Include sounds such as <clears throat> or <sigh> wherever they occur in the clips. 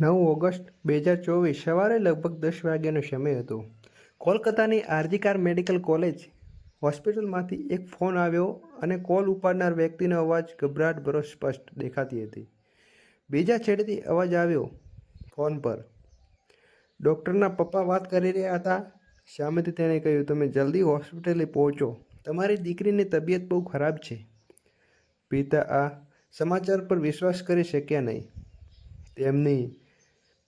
નવ ઓગસ્ટ બે હજાર ચોવીસ સવારે લગભગ દસ વાગ્યાનો સમય હતો. કોલકાતાની આરજીકાર મેડિકલ કોલેજ હોસ્પિટલમાંથી એક ફોન આવ્યો અને કોલ ઉપાડનાર વ્યક્તિનો અવાજ ગભરાટ ભરો સ્પષ્ટ દેખાતી હતી. બીજા છેડેથી અવાજ આવ્યો ફોન પર. ડૉક્ટરના પપ્પા વાત કરી રહ્યા હતા. સામેથી તેણે કહ્યું, તમે જલ્દી હોસ્પિટલે પહોંચો. તમારી દીકરીની તબિયત બહુ ખરાબ છે. પિતા આ સમાચાર પર વિશ્વાસ કરી શક્યા નહીં. તેમની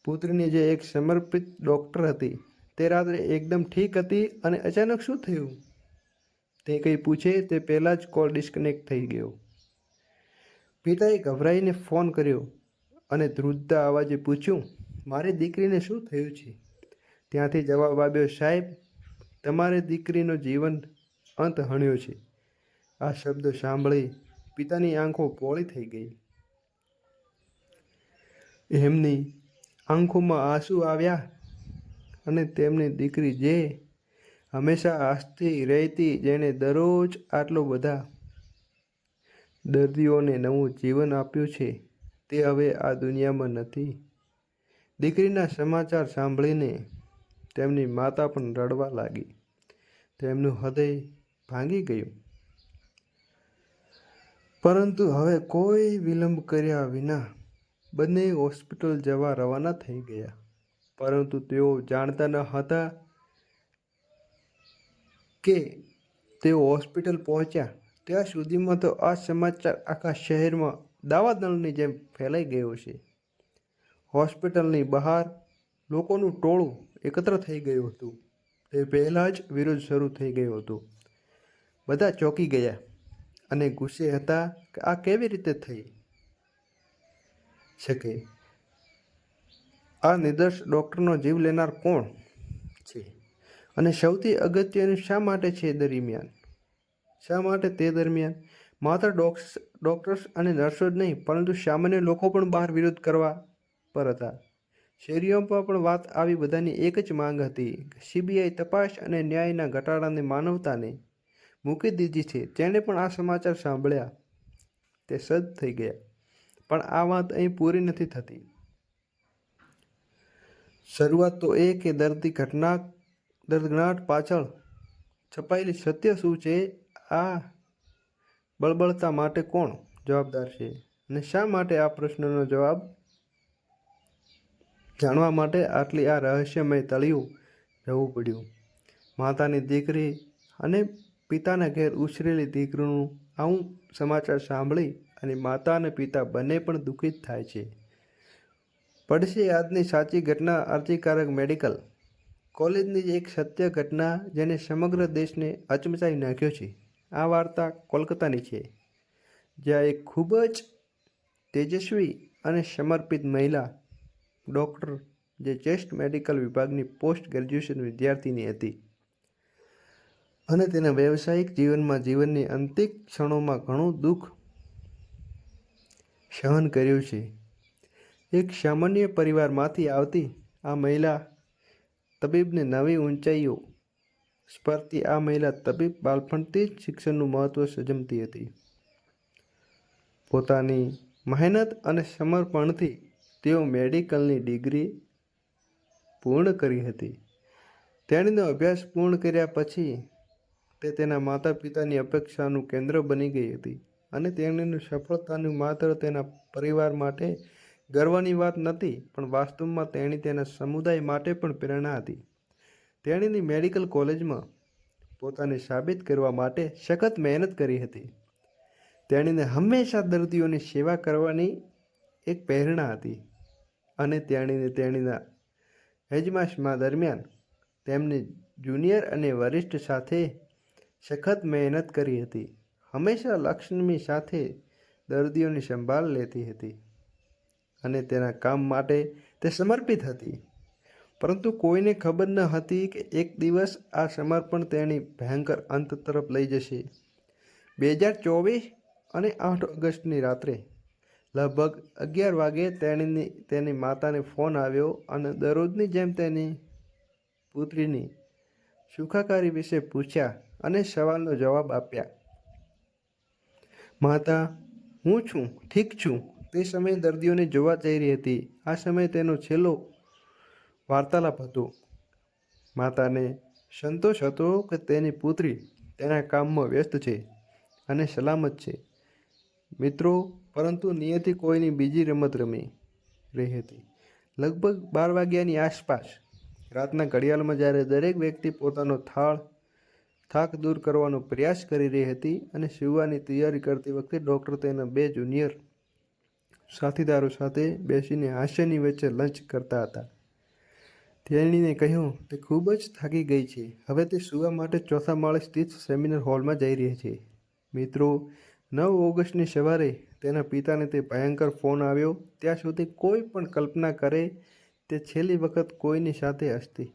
પુત્રની જે એક સમર્પિત ડૉક્ટર હતી, તે રાત્રે એકદમ ઠીક હતી અને અચાનક શું થયું? તે કંઈ પૂછે તે પહેલાં જ કોલ ડિસ્કનેક્ટ થઈ ગયો. પિતાએ ગભરાઈને ફોન કર્યો અને ધ્રુજતા અવાજે પૂછ્યું, મારી દીકરીને શું થયું છે? ત્યાંથી જવાબ આવ્યો સાહેબ, તમારી દીકરીનો જીવન અંત હણ્યો છે. આ શબ્દ સાંભળી પિતાની આંખો પોળી થઈ ગઈ. એમની આંખોમાં આંસુ આવ્યા અને તેમની દીકરી જે હંમેશા હસતી રહેતી જેણે દરરોજ આટલો બધા દર્દીઓને નવું જીવન આપ્યું છે, તે હવે આ દુનિયામાં નથી. દીકરીના સમાચાર સાંભળીને તેમની માતા પણ રડવા લાગી. તેમનું હૃદય ભાંગી ગયું. પરંતુ હવે કોઈ વિલંબ કર્યા વિના બંને હોસ્પિટલ જવા રવાના થઈ ગયા, પરંતુ તેઓ જાણતા ન હતા કે તેઓ હોસ્પિટલ પહોંચ્યા. ત્યાં સુધીમાં તો આ સમાચાર આખા શહેરમાં દાવાદળની જેમ ફેલાઈ ગયો છે. હોસ્પિટલની બહાર લોકોનું ટોળું એકત્ર થઈ ગયું હતું. તે પહેલાં જ વિરોધ શરૂ થઈ ગયો હતો. બધા ચોંકી ગયા અને ગુસ્સે હતા કે આ કેવી રીતે થઈ? શકે. આ નિર્દોષ ડૉક્ટરનો જીવ લેનાર કોણ છે? અને સૌથી અગત્યનું શા માટે છે દરમિયાન? શા માટે તે દરમિયાન? માત્ર ડોક્ટર્સ ડૉક્ટર્સ અને નર્સો જ નહીં, પરંતુ સામાન્ય લોકો પણ બહાર વિરોધ કરવા પર હતા. શેરીઓમાં પણ વાત આવી બધાની એક જ માંગ હતી. સીબીઆઈ તપાસ અને ન્યાયના ઘટાડાને માનવતાને મૂકી દીધી છે. તેણે પણ આ સમાચાર સાંભળ્યા. તે સદ થઈ ગયા. પણ આ વાત અહીં પૂરી નથી થતી. શરૂઆત તો એ કે દર્દી ઘટના દર્દગણાટ પાછળ છપાયેલી સત્ય શું છે, આ બળબળતા માટે કોણ જવાબદાર છે અને શા માટે આ પ્રશ્નનો જવાબ? જાણવા માટે આટલી આ રહસ્યમય તળિયું રહેવું પડ્યું. માતાની દીકરી અને પિતાના ઘેર ઉછરેલી દીકરીનું આવું સમાચાર સાંભળી અને માતા અને પિતા બંને પણ દુઃખિત થાય છે. પડશે આજની સાચી ઘટના અરજીકારક મેડિકલ. કોલેજની એક સત્ય ઘટના જેને સમગ્ર દેશને અચમચાઈ નાખ્યો છે. આ વાર્તા કોલકાતાની છે. જ્યાં એક ખૂબ જ તેજસ્વી અને સમર્પિત મહિલા, ડૉક્ટર, જે ચેસ્ટ મેડિકલ વિભાગની પોસ્ટ ગ્રેજ્યુએશન વિદ્યાર્થીની હતી. અને તેના વ્યવસાયિક જીવનમાં જીવનની અંતિમ ક્ષણોમાં ઘણું દુઃખ સહન કર્યું છે. એક સામાન્ય પરિવારમાંથી આવતી આ મહિલા તબીબને નવી ઊંચાઈઓ સ્પર્તી આ મહિલા તબીબ બાળપણથી જ શિક્ષણનું મહત્ત્વ સજમતી હતી. પોતાની મહેનત અને સમર્પણથી તેઓ મેડિકલની ડિગ્રી પૂર્ણ કરી હતી. તેણીનો અભ્યાસ પૂર્ણ કર્યા પછી તે તેના માતા પિતાની અપેક્ષાનું કેન્દ્ર બની ગઈ હતી. અને તેણીની સફળતાનું માત્ર તેના પરિવાર માટે ગર્વની વાત નથી, પણ વાસ્તવમાં તેણી તેના સમુદાય માટે પણ પ્રેરણા હતી. તેણીની મેડિકલ કોલેજમાં પોતાને સાબિત કરવા માટે સખત મહેનત કરી હતી. તેણીને હંમેશા દર્દીઓની સેવા કરવાની એક પ્રેરણા હતી અને તેણીને તેણીના યજમાસમાં દરમિયાન તેમની જુનિયર અને વરિષ્ઠ સાથે સખત મહેનત કરી હતી. હંમેશા લક્ષ્મી સાથે દર્દીઓની સંભાળ લેતી હતી અને તેના કામ માટે તે સમર્પિત હતી. પરંતુ કોઈને ખબર ન હતી કે એક દિવસ આ સમર્પણ તેની ભયંકર અંત તરફ લઈ જશે. બે હજાર ચોવીસ અને આઠ ઓગસ્ટની રાત્રે લગભગ અગિયાર વાગે તેણીની, તેની માતાને ફોન આવ્યો અને દરરોજની જેમ તેની પુત્રીની સુખાકારી વિશે પૂછ્યા અને સવાલનો જવાબ આપ્યા. માતા, હું છું, ઠીક છું. તે સમયે દર્દીઓને જોવા જઈ રહી હતી. આ સમયે તેનો છેલ્લો વાર્તાલાપ હતો. માતાને સંતોષ હતો કે તેની પુત્રી તેના કામમાં વ્યસ્ત છે અને સલામત છે. મિત્રો, પરંતુ નિયતિ કોઈની બીજી રમત રમી રહી હતી. લગભગ બાર વાગ્યાની આસપાસ, રાતના ઘડિયાળમાં જ્યારે દરેક વ્યક્તિ પોતાનો થાળ થાક દૂર કરવાનો પ્રયાસ કરી રહી હતી અને સુવાની તૈયારી કરતી વખતે ડૉક્ટર તેના બે જુનિયર સાથીદારો સાથે બેસીને હાસ્યની વચ્ચે લંચ કરતા હતા. તેણીને કહ્યું, તે ખૂબ જ થાકી ગઈ છે. હવે તે સુવા માટે ચોથા માળે સ્થિત સેમિનાર હોલમાં જઈ રહી છે. મિત્રો, નવ ઓગસ્ટની સવારે તેના પિતાને તે ભયંકર ફોન આવ્યો. ત્યાં સુધી કોઈ પણ કલ્પના કરે તે છેલ્લી વખત કોઈની સાથે હસતી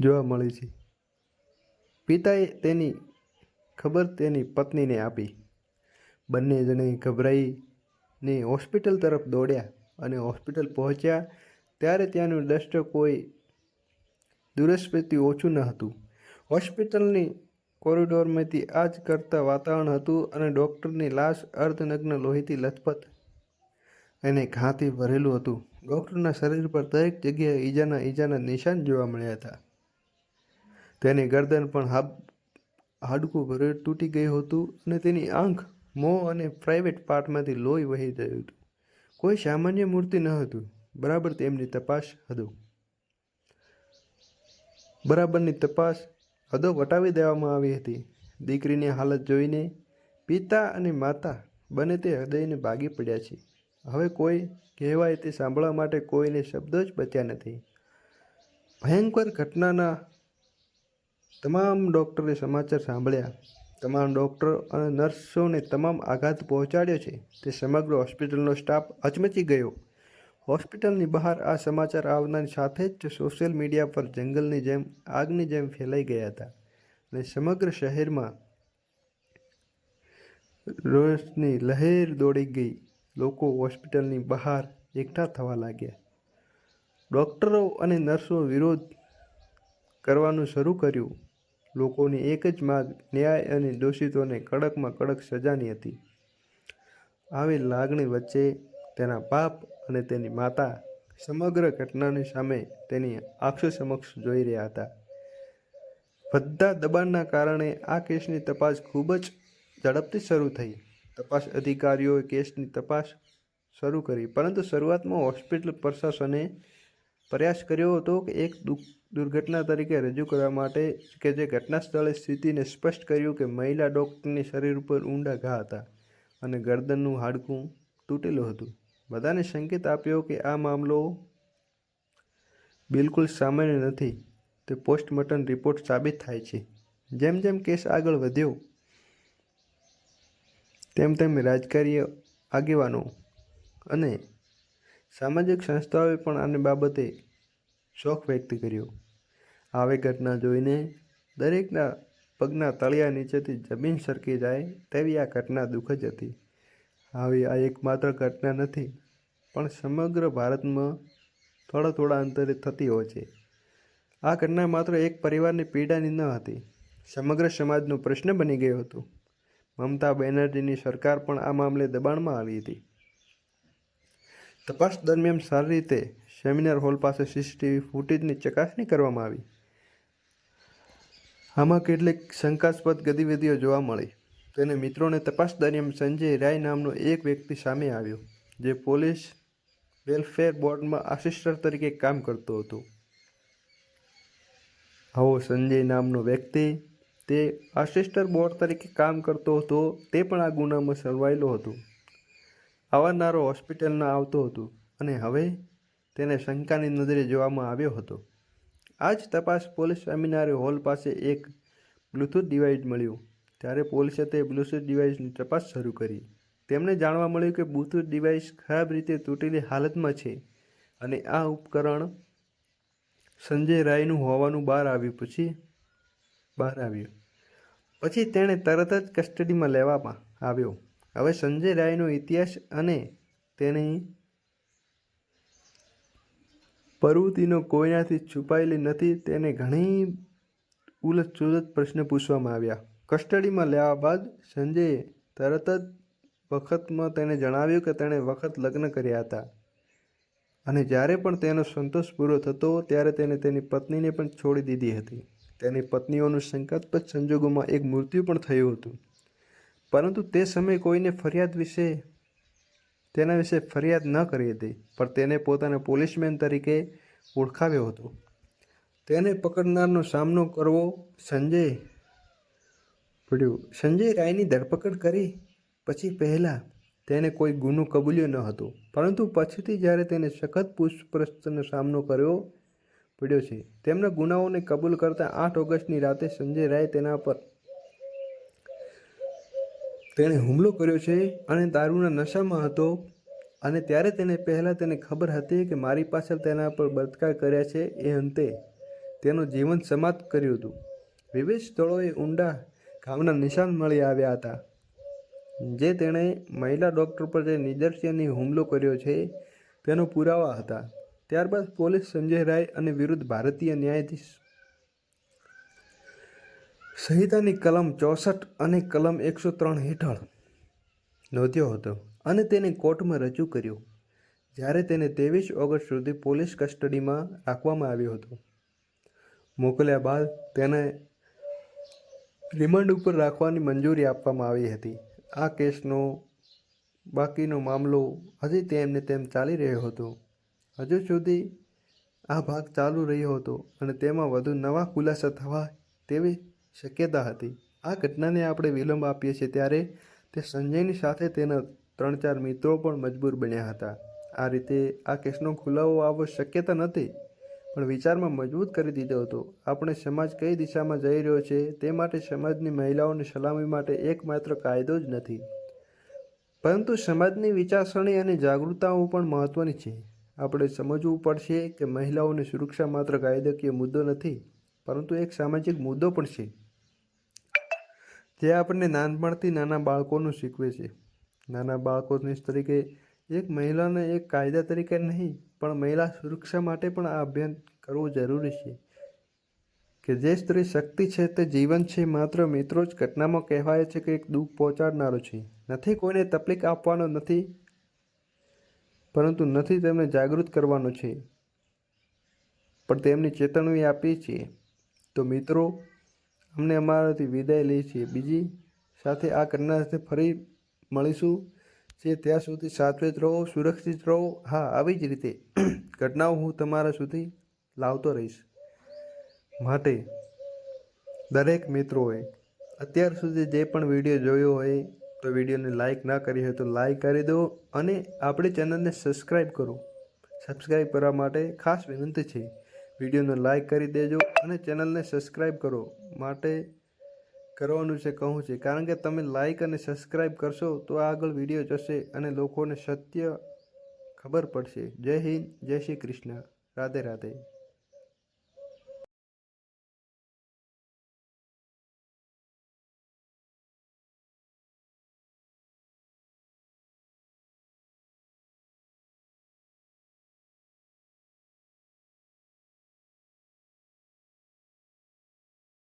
જોવા મળી છે. પિતાએ તેની ખબર તેની પત્નીને આપી. બંને જણે ગભરાઈને હોસ્પિટલ તરફ દોડ્યા અને હોસ્પિટલ પહોંચ્યા ત્યારે ત્યાંનું દ્રશ્ય કોઈ દુરસ્પતિ ઓછું ન હતું. હોસ્પિટલની કોરિડોરમાંથી આ જ કરતા વાતાવરણ હતું અને ડૉક્ટરની લાશ અર્ધનગ્ન લોહીથી લથપથ એને ઘાથી ભરેલું હતું. ડૉક્ટરના શરીર પર દરેક જગ્યાએ ઈજાના ઈજાના નિશાન જોવા મળ્યા હતા. તેની ગરદન પણ હાબ, હાડકું ભરે તૂટી ગયું હતું અને તેની આંખ મોં અને પ્રાઇવેટ પાર્ટમાંથી લોહી વહી ગયું હતું. કોઈ સામાન્ય મૂર્તિ ન હતું. બરાબર તેમની તપાસ હતું બરાબરની તપાસ હદો વટાવી દેવામાં આવી હતી. દીકરીની હાલત જોઈને પિતા અને માતા બંને તે હૃદયને ભાગી પડ્યા છે. હવે કોઈ કહેવાય તે સાંભળવા માટે કોઈને શબ્દો જ બચ્યા નથી. ભયંકર ઘટનાના તમામ ડૉક્ટરે સમાચાર સાંભળ્યા. તમામ ડૉક્ટર અને નર્સોને તમામ આઘાત પહોંચાડ્યો છે. તે સમગ્ર હોસ્પિટલનો સ્ટાફ અચમચી ગયો. હોસ્પિટલની બહાર આ સમાચાર આવનારની સાથે જ સોશિયલ મીડિયા પર જંગલની જેમ, આગની જેમ ફેલાઈ ગયા હતા અને સમગ્ર શહેરમાં રોષની લહેર દોડી ગઈ. લોકો હોસ્પિટલની બહાર એકઠા થવા લાગ્યા. ડૉક્ટરો અને નર્સો વિરોધ કરવાનું શરૂ કર્યું. લોકોની એક જ માગ, ન્યાય અને દોષિતોને કડકમાં કડક સજાની હતી. આવી લાગણી વચ્ચે તેના બાપ અને તેની માતા સમગ્ર ઘટનાની સામે તેની આંખો સમક્ષ જોઈ રહ્યા હતા. બધા દબાણના કારણે આ કેસની તપાસ ખૂબ જ ઝડપથી શરૂ થઈ. તપાસ અધિકારીઓએ કેસની તપાસ શરૂ કરી, પરંતુ શરૂઆતમાં હોસ્પિટલ પ્રશાસને પ્રયાસ કર્યો હતો કે એક દુર્ઘટના તરીકે રજૂ કરવા માટે કે જે ઘટના સ્થળે સ્થિતિને સ્પષ્ટ કર્યું કે મહિલા ડૉક્ટરની શરીર ઉપર ઊંડા ઘા હતા અને ગરદનનું હાડકું તૂટેલું હતું. બધાને સંકેત આપ્યો કે આ મામલો બિલકુલ સામાન્ય નથી. તે પોસ્ટમોર્ટમ રિપોર્ટ સાબિત થાય છે. જેમ જેમ કેસ આગળ વધ્યો, તેમ તેમ રાજકારીય આગેવાનો અને સામાજિક સંસ્થાઓએ પણ આની બાબતે શોખ વ્યક્ત કર્યો. આવી ઘટના જોઈને દરેકના પગના તળિયા નીચેથી જમીન સરકી જાય તેવી આ ઘટના દુઃખદ હતી. આવી આ એકમાત્ર ઘટના નથી, પણ સમગ્ર ભારતમાં થોડા થોડા અંતરે થતી હોય છે. આ ઘટના માત્ર એક પરિવારની પીડાની ન હતી, સમગ્ર સમાજનો પ્રશ્ન બની ગયો હતો. મમતા બેનર્જીની સરકાર પણ આ મામલે દબાણમાં આવી હતી. તપાસ દરમિયાન સારી રીતે સેમિનાર હોલ પાસે સીસીટીવી ફૂટેજની ચકાસણી કરવામાં આવી. આમાં કેટલીક શંકાસ્પદ ગતિવિધિઓ જોવા મળી. તેને મિત્રોને તપાસ દરમિયાન સંજય રાય નામનો એક વ્યક્તિ સામે આવ્યો, જે પોલીસ વેલફેર બોર્ડમાં આસિસ્ટન્ટ તરીકે કામ કરતો હતો. આવો સંજય નામનો વ્યક્તિ તે આસિસ્ટર બોર્ડ તરીકે કામ કરતો હતો, તે પણ આ ગુનામાં સંડવાયેલો હતો. અવારનારો હોસ્પિટલમાં આવતો હતો અને હવે તેને શંકાની નજરે જોવામાં આવ્યો હતો. આ જ તપાસ પોલીસ સેમિનારી હોલ પાસે એક બ્લૂટૂથ ડિવાઇસ મળ્યું. ત્યારે પોલીસે તે બ્લૂટૂથ ડિવાઇસની તપાસ શરૂ કરી. તેમને જાણવા મળ્યું કે બ્લૂટૂથ ડિવાઇસ ખરાબ રીતે તૂટેલી હાલતમાં છે અને આ ઉપકરણ સંજય રાયનું હોવાનું બહાર આવ્યું પછી બહાર આવ્યું. પછી તેણે તરત જ કસ્ટડીમાં લેવામાં આવ્યો. હવે સંજય રાયનો ઇતિહાસ અને તેની પ્રવૃત્તિનો કોઈનાથી છુપાયેલી નથી તેને ઘણી ઉલટ પ્રશ્ન પૂછવામાં આવ્યા. કસ્ટડીમાં લેવા બાદ સંજયે તરત જ વખતમાં તેણે જણાવ્યું કે તેણે વખત લગ્ન કર્યા હતા અને જ્યારે પણ તેનો સંતોષ પૂરો થતો ત્યારે તેને તેની પત્નીને પણ છોડી દીધી હતી. તેની પત્નીઓનું શંકાસ્પદ સંજોગોમાં એક મૃત્યુ પણ થયું હતું. પરંતુ તે સમયે કોઈને ફરિયાદ વિશે, તેના વિશે ફરિયાદ ન કરી હતી, પણ તેને પોતાના પોલીસમેન તરીકે ઓળખાવ્યો હતો. તેને પકડનારનો સામનો કરવો સંજય પડ્યું. સંજય રાયની ધરપકડ કરી પછી પહેલાં તેને કોઈ ગુનો કબૂલ્યો ન હતો, પરંતુ પછીથી જ્યારે તેને સખત પૂછપરછનો સામનો કર્યો પડ્યો છે, તેમના ગુનાઓને કબૂલ કરતા આઠ ઓગસ્ટની રાતે સંજય રાય તેના પર તેણે હુમલો કર્યો છે અને દારૂના નશામાં હતો. અને ત્યારે તેને પહેલાં તેને ખબર હતી કે મારી પાછળ તેના પર બળાત્કાર કર્યા છે એ અંતે તેનું જીવન સમાપ્ત કર્યું હતું. વિવિધ સ્થળોએ ઊંડા ઘાવના નિશાન મળી આવ્યા હતા, જે તેણે મહિલા ડૉક્ટર પર જે નિદર્શનની હુમલો કર્યો છે તેનો પુરાવા હતા. ત્યારબાદ પોલીસ સંજય રાય અને વિરુદ્ધ ભારતીય ન્યાયાધીશ સંહિતાની કલમ ચોસઠ અને કલમ એકસો ત્રણ હેઠળ નોંધ્યો હતો અને તેને કોર્ટમાં રજૂ કર્યો, જ્યારે તેને ત્રેવીસ ઓગસ્ટ સુધી પોલીસ કસ્ટડીમાં રાખવામાં આવ્યો હતો. મોકલ્યા બાદ તેને રિમાન્ડ ઉપર રાખવાની મંજૂરી આપવામાં આવી હતી. આ કેસનો બાકીનો મામલો હજી તેમને તેમ ચાલી રહ્યો હતો. હજુ સુધી આ ભાગ ચાલુ રહ્યો હતો અને તેમાં વધુ નવા ખુલાસા થવા તેવી શક્યતા હતી. આ ઘટનાને આપણે વિલંબ આપીએ છીએ ત્યારે તે સંજયની સાથે તેના ત્રણ ચાર મિત્રો પણ મજબૂર બન્યા હતા. આ રીતે આ કેસનો ખુલાવો આવવો શક્યતા નથી પણ વિચારમાં મજબૂત કરી દીધો હતો. આપણે સમાજ કઈ દિશામાં જઈ રહ્યો છે તે માટે સમાજની મહિલાઓની સલામી માટે એકમાત્ર કાયદો જ નથી. પરંતુ સમાજની વિચારસરણી અને જાગૃતતાઓ પણ મહત્ત્વની છે. આપણે સમજવું પડશે કે મહિલાઓની સુરક્ષા માત્ર કાયદાકીય મુદ્દો નથી, પરંતુ એક સામાજિક મુદ્દો પણ છે. જે આપણને નાનપણથી નાના બાળકોનું શીખવે છે. નાના બાળકોની તરીકે એક મહિલાને એક કાયદા તરીકે નહીં, પણ મહિલા સુરક્ષા માટે પણ આ અભિયાન કરવું જરૂરી છે. કે જે સ્ત્રી શક્તિ છે તે જીવન છે, માત્ર મિત્રો જ ઘટનામાં કહેવાય છે કે એક દુઃખ પહોંચાડનારો છે. નથી કોઈને તકલીફ આપવાનો નથી, પરંતુ નથી તેમને જાગૃત કરવાનો છે. પણ તેમની ચેતવણી આપીએ છીએ. તો મિત્રો અમને અમારાથી વિદાય લઈએ છીએ. બીજી સાથે આ ઘટના સાથે ફરી મળીશું. જે ત્યાં સુધી સાચવેત રહો, સુરક્ષિત રહો. હા, આવી જ રીતે <clears throat> ઘટનાઓ હું તમારા સુધી લાવતો રહીશ. માટે દરેક મિત્રોએ અત્યાર સુધી જે પણ વીડિયો જોયો હોય, તો વિડીયોને લાઈક ના કરી હોય તો લાઈક કરી દો અને આપણી ચેનલને સબસ્ક્રાઈબ કરો. સબસ્ક્રાઈબ કરવા માટે ખાસ વિનંતી છે. વિડીયોને લાઇક કરી દેજો અને ચેનલને સબસ્ક્રાઈબ કરો. માટે કરવાનું છે, કહું છે. કારણ કે તમે લાઇક અને સબસ્ક્રાઈબ કરશો તો આગળ વીડિયો જશે અને લોકોને સત્ય ખબર પડશે. જય હિન્દ, જય શ્રી કૃષ્ણ. રાધે રાધે.